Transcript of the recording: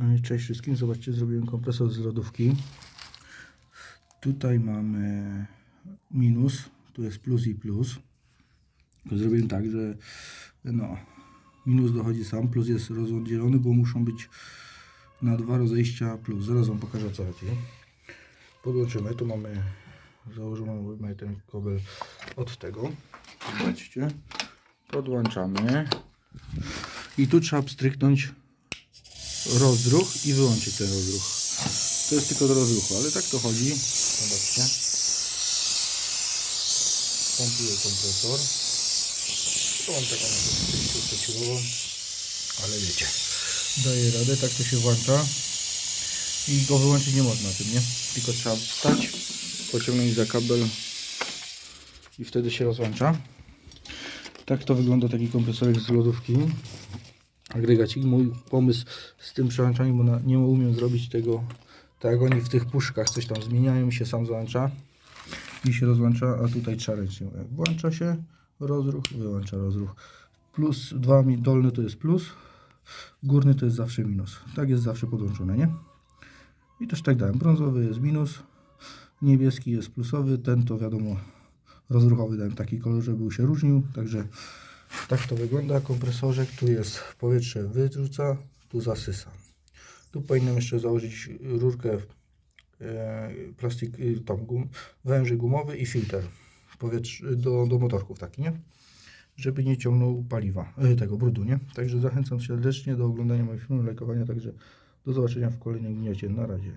E, Cześć wszystkim, zobaczcie, zrobiłem kompresor z lodówki. Tutaj mamy minus, tu jest plus i plus. Zrobiłem tak, że no, minus dochodzi sam, plus jest rozdzielony, bo muszą być na dwa rozejścia plus. Zaraz Wam pokażę co chodzi. Podłączymy, tu mamy założoną mamy ten kobel od tego. Zobaczcie. Podłączamy. I tu trzeba pstryknąć rozruch i wyłączyć ten rozruch. To jest tylko do rozruchu, ale tak to chodzi. Zobaczcie. Kompresor. Mam taką ale wiecie. Daje radę, tak to się włącza. I go wyłączyć nie można tym, nie? Tylko trzeba wstać, pociągnąć za kabel i wtedy się rozłącza. Tak to wygląda taki kompresorek z lodówki agregacik. Mój pomysł z tym przełączaniem, bo na, nie umiem zrobić tego tak oni w tych puszkach coś tam zmieniają, się sam załącza i się rozłącza, a tutaj trzeba ręcznie. Włącza się rozruch, wyłącza rozruch. Plus dwa mi- dolny to jest plus, górny to jest zawsze minus. Tak jest zawsze podłączone, nie? I też tak dałem. Brązowy jest minus, niebieski jest plusowy, ten to wiadomo rozruchowy dałem taki kolor, żeby się różnił, także tak to wygląda kompresorek. Tu jest powietrze wyrzuca, tu zasysa. Tu powinienem jeszcze założyć rurkę e, plastik, y, tam gum, węży gumowy i filtr do, do motorków taki, nie? Żeby nie ciągnął paliwa, e, tego brudu, nie? Także zachęcam serdecznie do oglądania moich filmów, lajkowania, także do zobaczenia w kolejnym gniocie. Na razie.